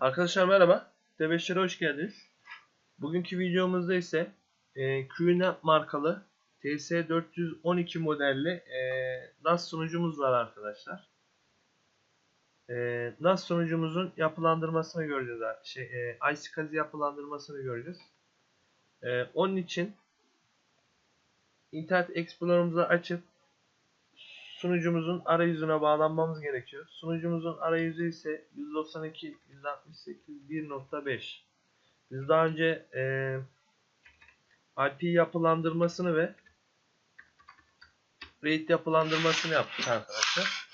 Arkadaşlar merhaba. D5'lere hoş geldiniz. Bugünkü videomuzda ise e, QNAP markalı TS412 modelli e, NAS sunucumuz var arkadaşlar. E, NAS sunucumuzun yapılandırmasını göreceğiz. Şey, e, ICKazı yapılandırmasını göreceğiz. E, onun için Internet Explorer'ımızı açıp sunucumuzun arayüzüne bağlanmamız gerekiyor. Sunucumuzun arayüzü ise 192.168.1.5 Biz daha önce e, IP yapılandırmasını ve RAID yapılandırmasını yaptık arkadaşlar.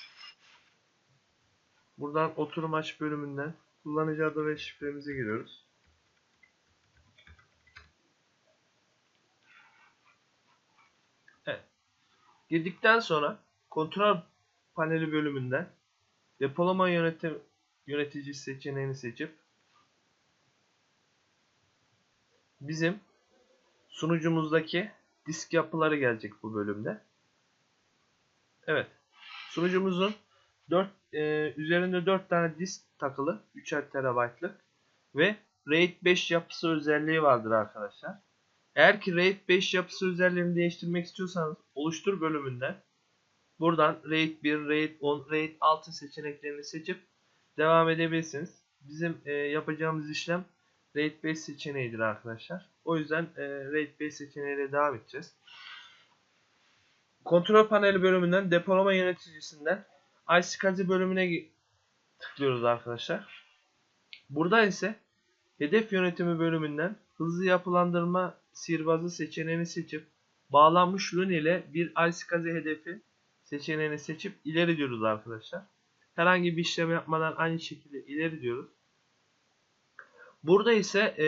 Buradan oturum aç bölümünden kullanıcı adı ve şifremizi giriyoruz. Evet. Girdikten sonra kontrol paneli bölümünden depolama yönetim yöneticisi seçeneğini seçip bizim sunucumuzdaki disk yapıları gelecek bu bölümde. Evet. Sunucumuzun 4 e, üzerinde 4 tane disk takılı 3'er TB'lık ve RAID 5 yapısı özelliği vardır arkadaşlar. Eğer ki RAID 5 yapısı özelliğini değiştirmek istiyorsanız oluştur bölümünden buradan RAID 1, RAID 10, RAID 6 seçeneklerini seçip devam edebilirsiniz. Bizim e, yapacağımız işlem RAID 5 seçeneğidir arkadaşlar. O yüzden e, RAID 5 seçeneğiyle devam edeceğiz. Kontrol paneli bölümünden depolama yöneticisinden iSCSI bölümüne tıklıyoruz arkadaşlar. Burada ise hedef yönetimi bölümünden hızlı yapılandırma sihirbazı seçeneğini seçip bağlanmış LUN ile bir iSCSI hedefi seçeneğini seçip ileri diyoruz arkadaşlar. Herhangi bir işlem yapmadan aynı şekilde ileri diyoruz. Burada ise e,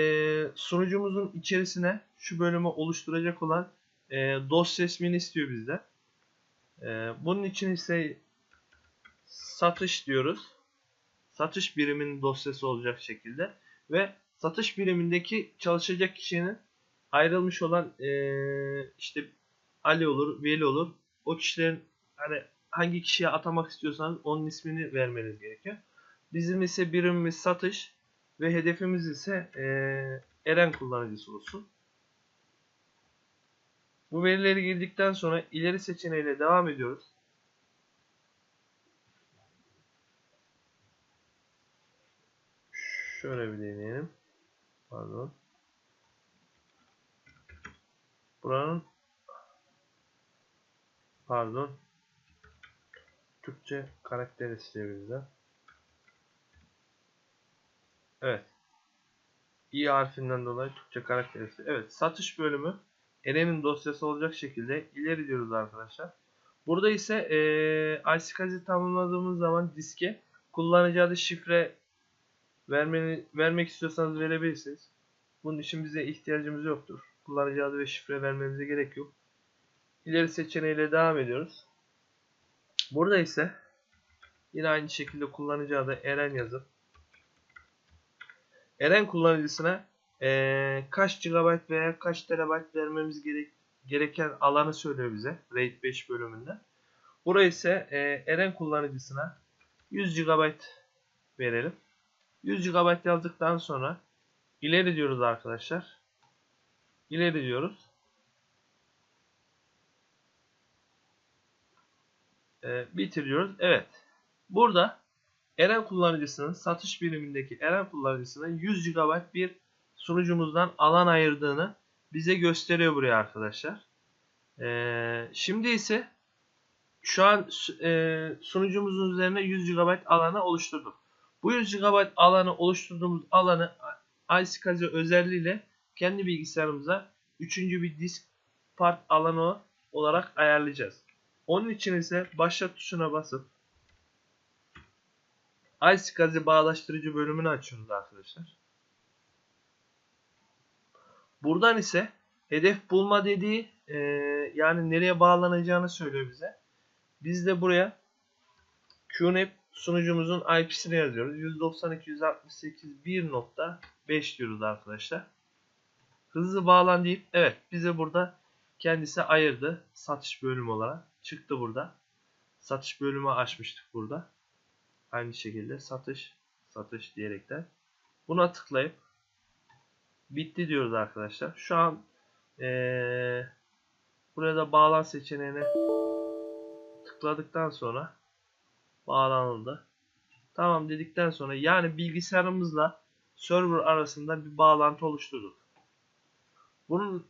sunucumuzun içerisine şu bölümü oluşturacak olan e, dosya ismini istiyor bizden. E, bunun için ise satış diyoruz. Satış biriminin dosyası olacak şekilde ve satış birimindeki çalışacak kişinin ayrılmış olan e, işte Ali olur, Veli olur. O kişilerin hani hangi kişiye atamak istiyorsanız onun ismini vermeniz gerekiyor. Bizim ise birimimiz satış ve hedefimiz ise e, Eren kullanıcısı olsun. Bu verileri girdikten sonra ileri seçeneğiyle devam ediyoruz. Şöyle bir deneyelim. Pardon. Buranın pardon Türkçe karakter istiyor. Evet. İ harfinden dolayı Türkçe karakter istiyor. Evet. Satış bölümü Eren'in dosyası olacak şekilde ileri diyoruz arkadaşlar. Burada ise e, ICKZ'i tamamladığımız zaman diske kullanıcı adı şifre vermeni, vermek istiyorsanız verebilirsiniz. Bunun için bize ihtiyacımız yoktur. Kullanıcı adı ve şifre vermemize gerek yok. İleri seçeneğiyle devam ediyoruz. Burada ise yine aynı şekilde kullanıcı adı Eren yazıp Eren kullanıcısına ee, kaç GB veya kaç TB vermemiz gerek, gereken alanı söylüyor bize RAID 5 bölümünde. Buraya ise e, Eren kullanıcısına 100 GB verelim. 100 GB yazdıktan sonra ileri diyoruz arkadaşlar. İleri diyoruz. E, bitiriyoruz. Evet. Burada Eren kullanıcısının satış birimindeki Eren kullanıcısının 100 GB bir sunucumuzdan alan ayırdığını bize gösteriyor buraya arkadaşlar. E, şimdi ise şu an e, sunucumuzun üzerine 100 GB alanı oluşturduk. Bu 100 GB alanı oluşturduğumuz alanı iSCSI özelliğiyle kendi bilgisayarımıza üçüncü bir disk part alanı olarak ayarlayacağız. Onun için ise başlat tuşuna basıp iSCSI bağlaştırıcı bölümünü açıyoruz arkadaşlar. Buradan ise hedef bulma dediği e, yani nereye bağlanacağını söylüyor bize. Biz de buraya QNAP sunucumuzun IP'sini yazıyoruz. 192.168.1.5 diyoruz arkadaşlar. Hızlı bağlan deyip evet bize burada kendisi ayırdı satış bölümü olarak çıktı burada. Satış bölümü açmıştık burada. Aynı şekilde satış satış diyerekten. Buna tıklayıp bitti diyoruz arkadaşlar. Şu an ee, burada bağlan seçeneğine tıkladıktan sonra bağlanıldı. Tamam dedikten sonra yani bilgisayarımızla server arasında bir bağlantı oluşturduk. Bunun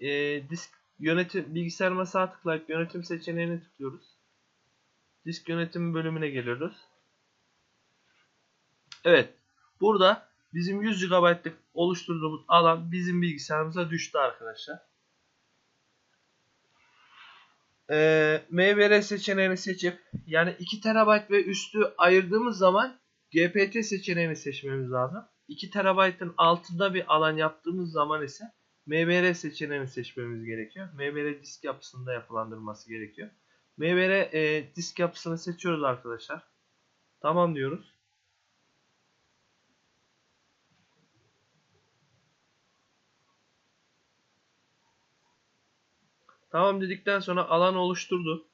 e, disk yönetim bilgisayarıma sağ tıklayıp yönetim seçeneğine tıklıyoruz. Disk yönetimi bölümüne geliyoruz. Evet. Burada bizim 100 GB'lık oluşturduğumuz alan bizim bilgisayarımıza düştü arkadaşlar. Ee, MBR seçeneğini seçip yani 2 TB ve üstü ayırdığımız zaman GPT seçeneğini seçmemiz lazım. 2 TB'ın altında bir alan yaptığımız zaman ise MBR seçeneğini seçmemiz gerekiyor. MBR disk yapısında yapılandırılması gerekiyor. MBR e, disk yapısını seçiyoruz arkadaşlar. Tamam diyoruz. Tamam dedikten sonra alan oluşturdu.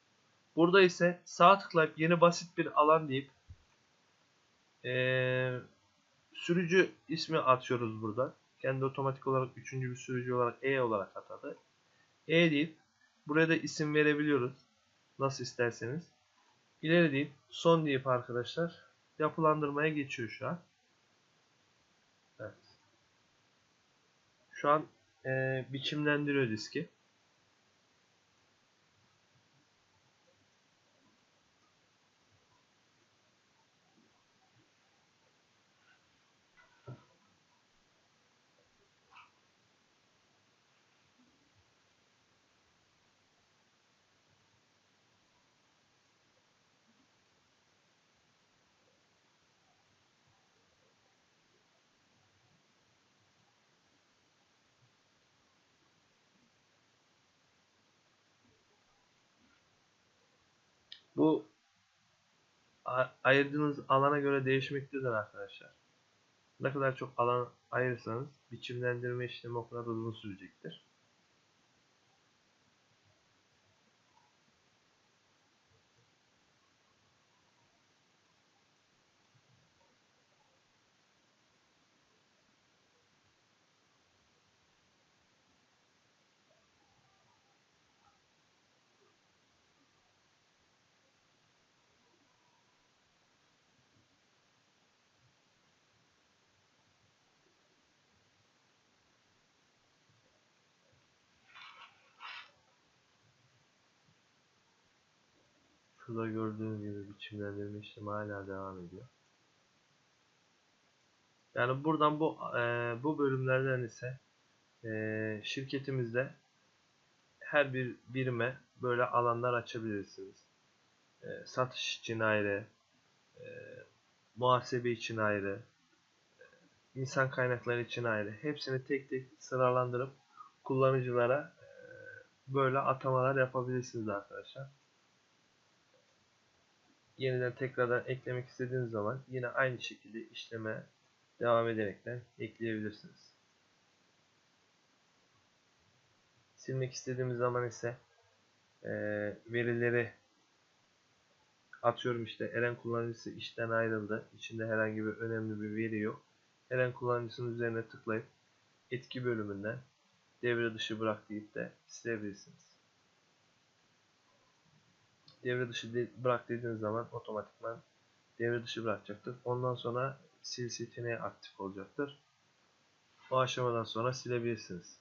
Burada ise sağ tıklayıp yeni basit bir alan deyip ee, sürücü ismi atıyoruz burada. Kendi otomatik olarak üçüncü bir sürücü olarak E olarak atadı. E deyip buraya da isim verebiliyoruz. Nasıl isterseniz. İleri deyip son deyip arkadaşlar yapılandırmaya geçiyor şu an. Evet. Şu an e, biçimlendiriyor diski. Bu ayırdığınız alana göre değişmektedir arkadaşlar. Ne kadar çok alan ayırırsanız biçimlendirme işlemi o kadar uzun sürecektir. Şurada gördüğünüz gibi biçimlendirme işlemi hala devam ediyor. Yani buradan bu e, bu bölümlerden ise e, şirketimizde her bir birime böyle alanlar açabilirsiniz. E, satış için ayrı, e, muhasebe için ayrı, e, insan kaynakları için ayrı. Hepsini tek tek sıralandırıp kullanıcılara e, böyle atamalar yapabilirsiniz arkadaşlar yeniden tekrardan eklemek istediğiniz zaman yine aynı şekilde işleme devam ederekten ekleyebilirsiniz. Silmek istediğimiz zaman ise e, verileri atıyorum işte Eren kullanıcısı işten ayrıldı. İçinde herhangi bir önemli bir veri yok. Eren kullanıcısının üzerine tıklayıp etki bölümünden devre dışı bırak deyip de silebilirsiniz devre dışı bırak dediğiniz zaman otomatikman devre dışı bırakacaktır. Ondan sonra sil seçeneği aktif olacaktır. O aşamadan sonra silebilirsiniz.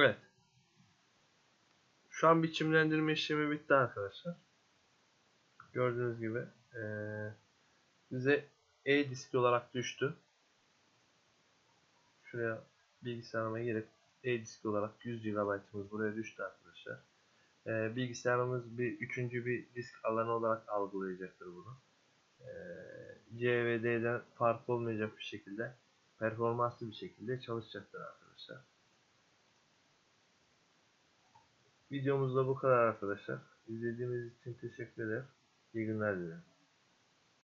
Evet. Şu an biçimlendirme işlemi bitti arkadaşlar. Gördüğünüz gibi eee bize E-disk olarak düştü. Şuraya bilgisayarıma girip E-disk olarak 100 GB'ımız buraya düştü arkadaşlar. Eee, bilgisayarımız bir üçüncü bir disk alanı olarak algılayacaktır bunu. Eee C farklı olmayacak bir şekilde performanslı bir şekilde çalışacaktır arkadaşlar. Videomuz da bu kadar arkadaşlar. İzlediğiniz için teşekkür ederim. İyi günler dilerim.